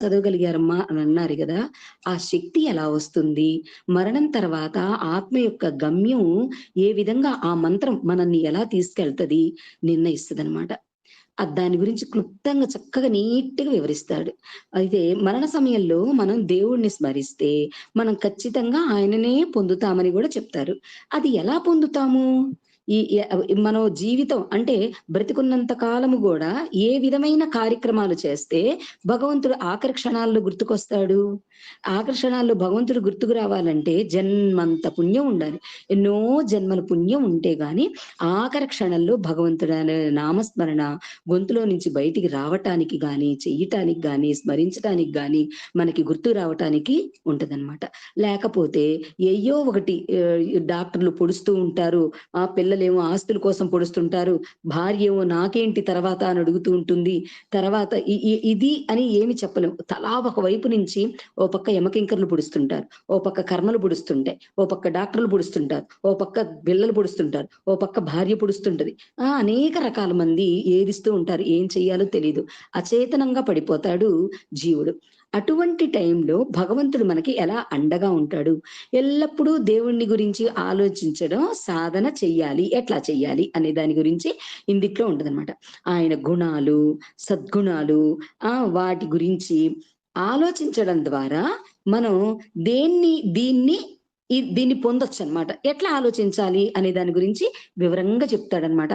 చదవగలిగారమ్మా అని అన్నారు కదా. ఆ శక్తి ఎలా వస్తుంది? మరణం తర్వాత ఆత్మ యొక్క గమ్యం ఏ విధంగా ఆ మంత్రం మనల్ని ఎలా తీసుకెళ్తది? నిర్ణయిస్తుంది అనమాట దాని గురించి క్లుప్తంగా చక్కగా నీట్గా వివరిస్తాడు. అయితే మరణ సమయంలో మనం దేవుణ్ణి స్మరిస్తే మనం ఖచ్చితంగా ఆయననే పొందుతామని కూడా చెప్తారు. అది ఎలా పొందుతాము? ఈ మన జీవితం అంటే బ్రతికున్నంత కాలము కూడా ఏ విధమైన కార్యక్రమాలు చేస్తే భగవంతుడు ఆఖరి క్షణాల్లో గుర్తుకొస్తాడు? ఆఖరి క్షణాల్లో భగవంతుడు గుర్తుకు రావాలంటే జన్మంత పుణ్యం ఉండాలి. ఎన్నో జన్మల పుణ్యం ఉంటే గాని ఆఖరి క్షణంలో భగవంతుడు అనే నామస్మరణ గొంతులో నుంచి బయటికి రావటానికి గాని చెయ్యటానికి గాని స్మరించటానికి గాని మనకి గుర్తు రావటానికి ఉంటదన్నమాట. లేకపోతే ఏయో ఒకటి డాక్టర్లు పొడుస్తూ ఉంటారు ఆ పిల్లలేమో ఆస్తుల కోసం పొడుస్తుంటారు. భార్య ఏమో నాకేంటి తర్వాత అని అడుగుతూ ఉంటుంది. తర్వాత ఇది అని ఏమి చెప్పలేము తలా ఒక వైపు నుంచి ఓ పక్క యమకింకర్లు పొడుస్తుంటారు. ఓ పక్క కర్మలు పొడుస్తుంటాయి. ఓ పక్క డాక్టర్లు పొడుస్తుంటారు. ఓ పక్క పిల్లలు పొడుస్తుంటారు. ఓ పక్క భార్య పొడుస్తుంటది. ఆ అనేక రకాల మంది ఏదిస్తూ ఉంటారు. ఏం చెయ్యాలో తెలియదు అచేతనంగా పడిపోతాడు జీవుడు. అటువంటి టైంలో భగవంతుడు మనకి ఎలా అండగా ఉంటాడు? ఎల్లప్పుడూ దేవుణ్ణి గురించి ఆలోచించడం సాధన చెయ్యాలి. ఎట్లా చెయ్యాలి అనే దాని గురించి ఇందిట్లో ఉంటుందన్నమాట. ఆయన గుణాలు సద్గుణాలు ఆ వాటి గురించి ఆలోచించడం ద్వారా మనం దేన్ని దీన్ని ఈ దీన్ని పొందొచ్చు అనమాట ఎట్లా ఆలోచించాలి అనే దాని గురించి వివరంగా చెప్తాడనమాట.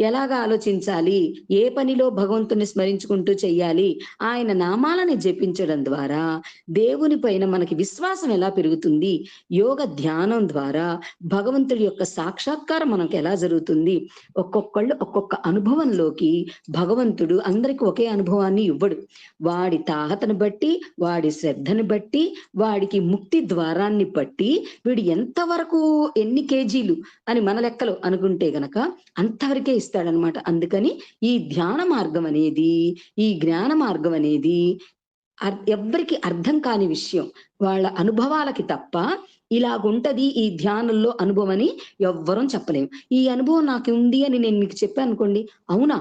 ఎలాగా ఆలోచించాలి? ఏ పనిలో భగవంతుని స్మరించుకుంటూ చెయ్యాలి? ఆయన నామాలని జపించడం ద్వారా దేవుని పైన మనకి విశ్వాసం ఎలా పెరుగుతుంది? యోగ ధ్యానం ద్వారా భగవంతుడి యొక్క సాక్షాత్కారం మనకు ఎలా జరుగుతుంది? ఒక్కొక్కళ్ళు ఒక్కొక్క అనుభవంలోకి భగవంతుడు అందరికి ఒకే అనుభవాన్ని ఇవ్వడు. వాడి తాహతను బట్టి వాడి శ్రద్ధను బట్టి వాడికి ముక్తి ద్వారాన్ని బట్టి వీడు ఎంతవరకు ఎన్ని కేజీలు అని మన లెక్కలు అనుకుంటే గనక అంతవరకే ఇస్తాడనమాట. అందుకని ఈ ధ్యాన మార్గం అనేది ఈ జ్ఞాన మార్గం అనేది ఎవ్వరికి అర్థం కాని విషయం. వాళ్ళ అనుభవాలకి తప్ప ఇలాగుంటది ఈ ధ్యానంలో అనుభవం అని ఎవ్వరం చెప్పలేము ఈ అనుభవం నాకు ఉంది అని నేను మీకు చెప్పాను అనుకోండి అవునా?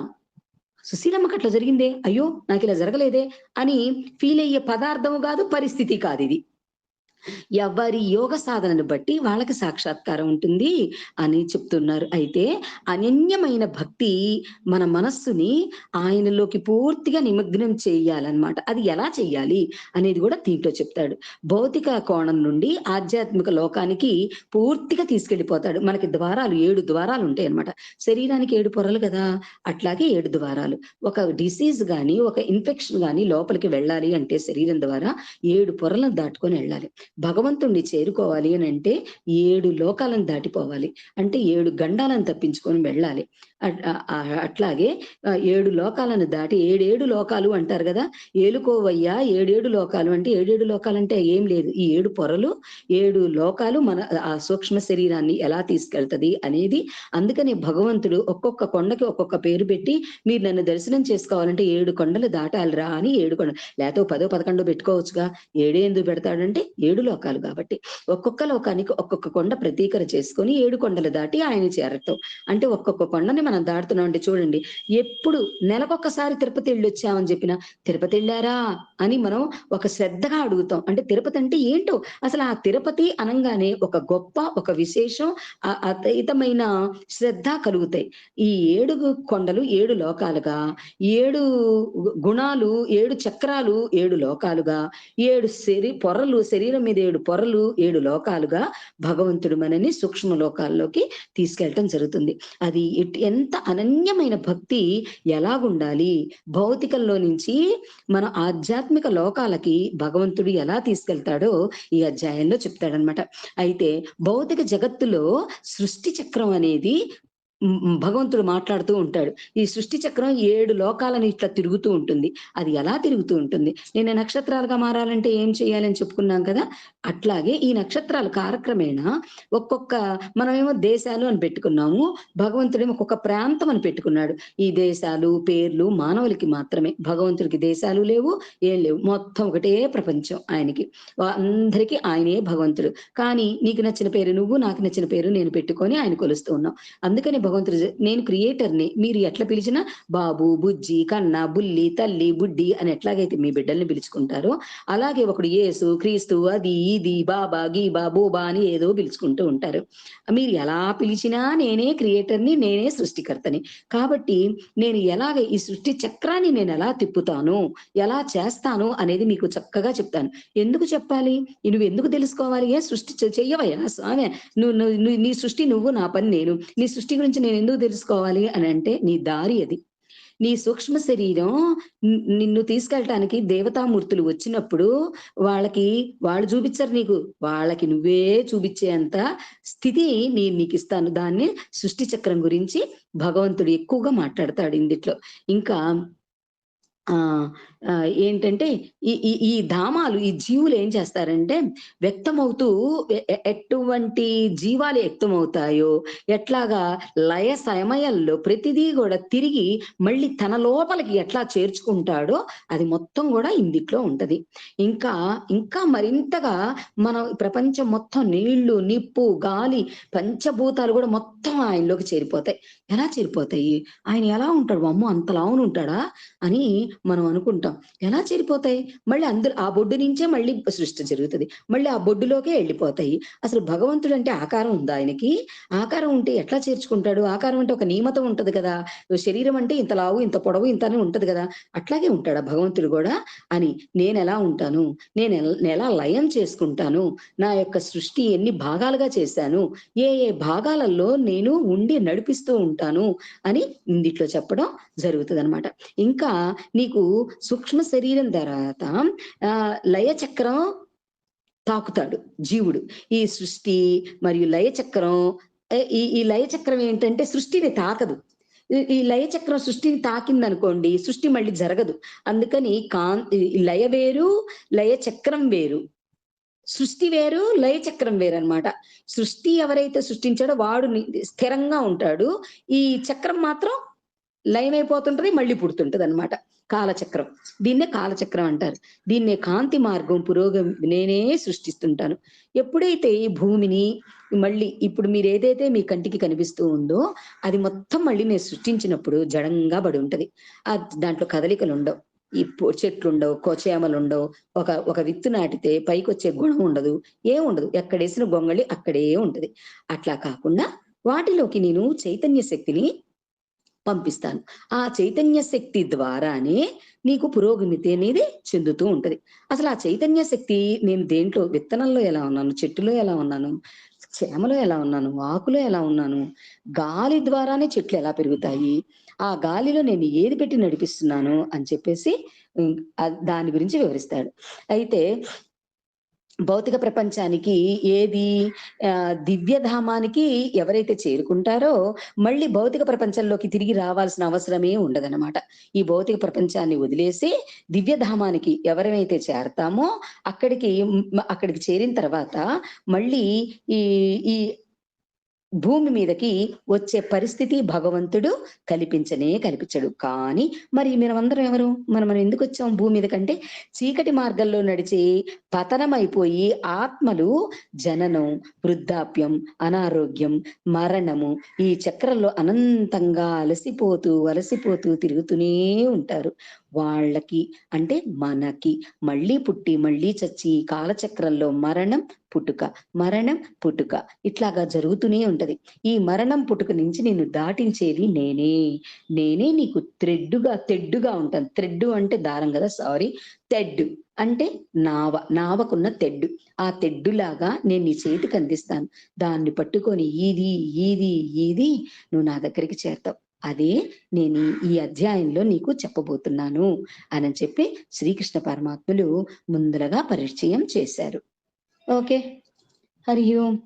సుశీలమ్మకి అట్లా జరిగిందే అయ్యో నాకు ఇలా జరగలేదే అని ఫీల్ అయ్యే పదార్థము కాదు పరిస్థితి కాదు ఇది. ఎవరి యోగ సాధనను బట్టి వాళ్ళకి సాక్షాత్కారం ఉంటుంది అని చెప్తున్నారు. అయితే అనన్యమైన భక్తి మన మనస్సుని ఆయనలోకి పూర్తిగా నిమగ్నం చేయాలన్నమాట. అది ఎలా చెయ్యాలి అనేది కూడా దీంట్లో చెప్తాడు. భౌతిక కోణం నుండి ఆధ్యాత్మిక లోకానికి పూర్తిగా తీసుకెళ్ళిపోతాడు మనకి ద్వారాలు ఏడు ద్వారాలు ఉంటాయి అన్నమాట. శరీరానికి ఏడు పొరలు కదా అట్లాగే ఏడు ద్వారాలు. ఒక డిసీజ్ గాని ఒక ఇన్ఫెక్షన్ గాని లోపలికి వెళ్ళాలి అంటే శరీరం ద్వారా ఏడు పొరలను దాటుకొని వెళ్ళాలి. భగవంతుణ్ణి చేరుకోవాలి అని అంటే ఏడు లోకాలను దాటిపోవాలి. అంటే ఏడు గండాలను తప్పించుకొని వెళ్ళాలి. అట్- అట్లాగే ఏడు లోకాలను దాటి ఏడేడు లోకాలు అంటారు కదా ఏలుకోవయ్యా ఏడేడు లోకాలు అంటే ఏడేడు లోకాలు అంటే ఏం లేదు. ఈ ఏడు పొరలు ఏడు లోకాలు మన ఆ సూక్ష్మ శరీరాన్ని ఎలా తీసుకెళ్తది అనేది అందుకని భగవంతుడు ఒక్కొక్క కొండకి ఒక్కొక్క పేరు పెట్టి మీరు నన్ను దర్శనం చేసుకోవాలంటే ఏడు కొండలు దాటాలిరా అని ఏడు కొండ లేకపోతే పదో పదకొండో పెట్టుకోవచ్చుగా. ఏడేందు ఎందుకు పెడతాడంటే ఏడు లోకాలు కాబట్టి ఒక్కొక్క లోకానికి ఒక్కొక్క కొండ ప్రతీకర చేసుకొని ఏడు కొండలు దాటి ఆయన చేరతాం అంటే ఒక్కొక్క కొండని మనం దాటుతున్నాం అంటే చూడండి ఎప్పుడు నెలకొక్కసారి తిరుపతి వెళ్ళి వచ్చామని చెప్పిన తిరుపతి వెళ్ళారా? అని మనం ఒక శ్రద్ధగా అడుగుతాం. అంటే తిరుపతి అంటే ఏంటో? అసలు ఆ తిరుపతి అనగానే ఒక గొప్ప ఒక విశేషం అతీతమైన శ్రద్ధ కలుగుతాయి. ఈ ఏడు కొండలు ఏడు లోకాలుగా ఏడు గుణాలు ఏడు చక్రాలు ఏడు లోకాలుగా ఏడు శరీ పొరలు శరీరం మీద ఏడు పొరలు ఏడు లోకాలుగా భగవంతుడు మనని సూక్ష్మ లోకాల్లోకి తీసుకెళ్ళటం జరుగుతుంది. అది ఎట్- ఎంత అనన్యమైన భక్తి ఎలాగుండాలి? భౌతికంలో నుంచి మన ఆధ్యాత్మిక లోకాలకి భగవంతుడు ఎలా తీసుకెళ్తాడో ఈ అధ్యాయంలో చెప్తాడనమాట అయితే భౌతిక జగత్తులో సృష్టి చక్రం అనేది భగవంతుడు మాట్లాడుతూ ఉంటాడు. ఈ సృష్టి చక్రం ఏడు లోకాలను ఇట్లా తిరుగుతూ ఉంటుంది. అది ఎలా తిరుగుతూ ఉంటుంది? నేను నక్షత్రాలుగా మారాలంటే ఏం చేయాలని చెప్పుకున్నాం కదా? అట్లాగే ఈ నక్షత్రాలు కాలక్రమేణా ఒక్కొక్క మనమేమో దేశాలు అని పెట్టుకున్నాము. భగవంతుడేమో ఒక్కొక్క ప్రాంతం అని పెట్టుకున్నాడు. ఈ దేశాలు పేర్లు మానవులకి మాత్రమే. భగవంతుడికి దేశాలు లేవు ఏం లేవు. మొత్తం ఒకటే ప్రపంచం ఆయనకి. అందరికీ ఆయనే భగవంతుడు. కానీ నీకు నచ్చిన పేరు నువ్వు నాకు నచ్చిన పేరు నేను పెట్టుకొని ఆయన కొలుస్తూ ఉన్నాం. అందుకని భగవంతుడు నేను క్రియేటర్ని. మీరు ఎట్లా పిలిచినా బాబు బుజ్జి కన్న బుల్లి తల్లి బుడ్డి అని ఎట్లాగైతే మీ బిడ్డల్ని పిలుచుకుంటారో అలాగే ఒకడు యేసు క్రీస్తు అది ఇది బాబా గీబా బోబా అని ఏదో పిలుచుకుంటూ ఉంటారు. మీరు ఎలా పిలిచినా నేనే క్రియేటర్ని నేనే సృష్టికర్తని. కాబట్టి నేను ఎలాగ ఈ సృష్టి చక్రాన్ని నేను ఎలా తిప్పుతాను ఎలా చేస్తాను అనేది మీకు చక్కగా చెప్తాను. ఎందుకు చెప్పాలి? నువ్వు ఎందుకు తెలుసుకోవాలి? ఏ సృష్టి చెయ్యవయ్యా స్వామి? నువ్వు నువ్వు- నీ సృష్టి నువ్వు నా పని నేను. నీ సృష్టి గురించి నేను ఎందుకు తెలుసుకోవాలి అని అంటే నీ దారి అది. నీ సూక్ష్మ శరీరం నిన్ను తీసుకెళ్ళటానికి దేవతామూర్తులు వచ్చినప్పుడు వాళ్ళకి వాళ్ళు చూపించరు నీకు. వాళ్ళకి నువ్వే చూపించేంత స్థితి నేను నీకు ఇస్తాను దాన్ని సృష్టి చక్రం గురించి భగవంతుడు ఎక్కువగా మాట్లాడతాడు ఇందిట్లో ఇంకా ఏంటంటే ఈ ఈ ఈ ధామాలు ఈ జీవులు ఏం చేస్తారంటే వ్యక్తమవుతూ ఎటువంటి జీవాలు వ్యక్తమవుతాయో ఎట్లాగా లయ సమయంలో ప్రతిదీ కూడా తిరిగి మళ్ళీ తన లోపలికి ఎట్లా చేర్చుకుంటాడో అది మొత్తం కూడా ఇందిట్లో ఉంటది. ఇంకా ఇంకా మరింతగా మనం ప్రపంచం మొత్తం నీళ్ళు నిప్పు గాలి పంచభూతాలు కూడా మొత్తం ఆయనలోకి చేరిపోతాయి. ఎలా చేరిపోతాయి? ఆయన ఎలా ఉంటాడు? అమ్మో అంతలా ఉంటాడా అని మనం అనుకుంటాం. ఎలా చేరిపోతాయి? మళ్ళీ అందరు ఆ బొడ్డు నుంచే మళ్ళీ సృష్టి జరుగుతుంది. మళ్ళీ ఆ బొడ్డులోకే వెళ్ళిపోతాయి. అసలు భగవంతుడు అంటే ఆకారం ఉందా ఆయనకి? ఆకారం ఉంటే ఎట్లా చేర్చుకుంటాడు? ఆకారం అంటే ఒక నియమత ఉంటది కదా. శరీరం అంటే ఇంత లావు ఇంత పొడవు ఇంత ఉంటది కదా. అట్లాగే ఉంటాడా భగవంతుడు కూడా? అని నేను ఎలా ఉంటాను? నేను ఎలా లయం చేసుకుంటాను? నా యొక్క సృష్టి ఎన్ని భాగాలుగా చేశాను? ఏ ఏ భాగాలలో నేను ఉండి నడిపిస్తూ ఉంటాను? అని ఇందిట్లో చెప్పడం జరుగుతుంది అనమాట ఇంకా నీకు సూక్ష్మ శరీరం తర్వాత ఆ లయ చక్రం తాకుతాడు జీవుడు. ఈ సృష్టి మరియు లయ చక్రం ఈ ఈ లయ చక్రం ఏంటంటే సృష్టిని తాకదు. ఈ- లయ చక్రం సృష్టిని తాకింది అనుకోండి సృష్టి మళ్ళీ జరగదు. అందుకని కాన్ ఈ లయ వేరు లయ చక్రం వేరు. సృష్టి వేరు లయ చక్రం వేరు అనమాట సృష్టి ఎవరైతే సృష్టించాడో వాడు ని- స్థిరంగా ఉంటాడు. ఈ చక్రం మాత్రం లయమైపోతుంటది మళ్ళీ పుడుతుంటది అనమాట కాలచక్రం. దీన్నే కాలచక్రం అంటారు. దీన్నే కాంతి మార్గం పురోగమి నేనే సృష్టిస్తుంటాను. ఎప్పుడైతే ఈ భూమిని మళ్ళీ ఇప్పుడు మీరు ఏదైతే మీ కంటికి కనిపిస్తూ ఉందో అది మొత్తం మళ్ళీ నేను సృష్టించినప్పుడు జడంగా పడి ఉంటది. ఆ దాంట్లో కదలికలు ఉండవు ఈ చెట్లు ఉండవు కోచేమలు ఉండవు ఒక ఒక విత్తు నాటితే పైకి వచ్చే గుణం ఉండదు ఏ ఉండదు ఎక్కడేసిన గొంగళి అక్కడే ఉంటది. అట్లా కాకుండా వాటిలోకి నేను చైతన్య శక్తిని పంపిస్తాను. ఆ చైతన్య శక్తి ద్వారానే నీకు పురోగమితి అనేది చెందుతూ ఉంటది. అసలు ఆ చైతన్య శక్తి నేను దేంట్లో విత్తనంలో ఎలా ఉన్నాను? చెట్టులో ఎలా ఉన్నాను? చేమలో ఎలా ఉన్నాను? ఆకులో ఎలా ఉన్నాను? గాలి ద్వారానే చెట్లు ఎలా పెరుగుతాయి? ఆ గాలిలో నేను ఏది పెట్టి నడిపిస్తున్నాను? అని చెప్పేసి దాని గురించి వివరిస్తాడు. అయితే భౌతిక ప్రపంచానికి ఏది దివ్యధామానికి ఎవరైతే చేరుకుంటారో మళ్ళీ భౌతిక ప్రపంచంలోకి తిరిగి రావాల్సిన అవసరమే ఉండదనమాట ఈ భౌతిక ప్రపంచాన్ని వదిలేసి దివ్యధామానికి ఎవరైతే చేరతామో అక్కడికి అక్కడికి చేరిన తర్వాత మళ్ళీ ఈ ఈ భూమి మీదకి వచ్చే పరిస్థితి భగవంతుడు కల్పించనే కల్పించడు. కానీ మరి మనమందరం ఎవరు? మనం మనం ఎందుకు వచ్చాం భూమి మీద కంటే చీకటి మార్గంలో నడిచి పతనమైపోయి ఆత్మలు జననం వృద్ధాప్యం అనారోగ్యం మరణము ఈ చక్రంలో అనంతంగా అలసిపోతూ అలసిపోతూ తిరుగుతూనే ఉంటారు. వాళ్ళకి అంటే మనకి మళ్ళీ పుట్టి మళ్ళీ చచ్చి కాలచక్రంలో మరణం పుట్టుక మరణం పుట్టుక. ఇట్లాగా జరుగుతూనే ఉంటది. ఈ మరణం పుట్టుక నుంచి నేను దాటించేది నేనే. నేనే నీకు త్రెడ్డుగా తెడ్డుగా ఉంటాను. త్రెడ్డు అంటే దారం కదా సారీ. తెడ్డు అంటే నావ నావకున్న తెడ్డు ఆ తెడ్డులాగా నేను నీ చేతికి అందిస్తాను. దాన్ని పట్టుకొని ఈది ఈది ఈది నువ్వు నా దగ్గరికి చేరతావు. అదే నేను ఈ- ఈ అధ్యాయంలో నీకు చెప్పబోతున్నాను. అని చెప్పి శ్రీకృష్ణ పరమాత్ములు ముందరగా పరిచయం చేశారు. okay how do you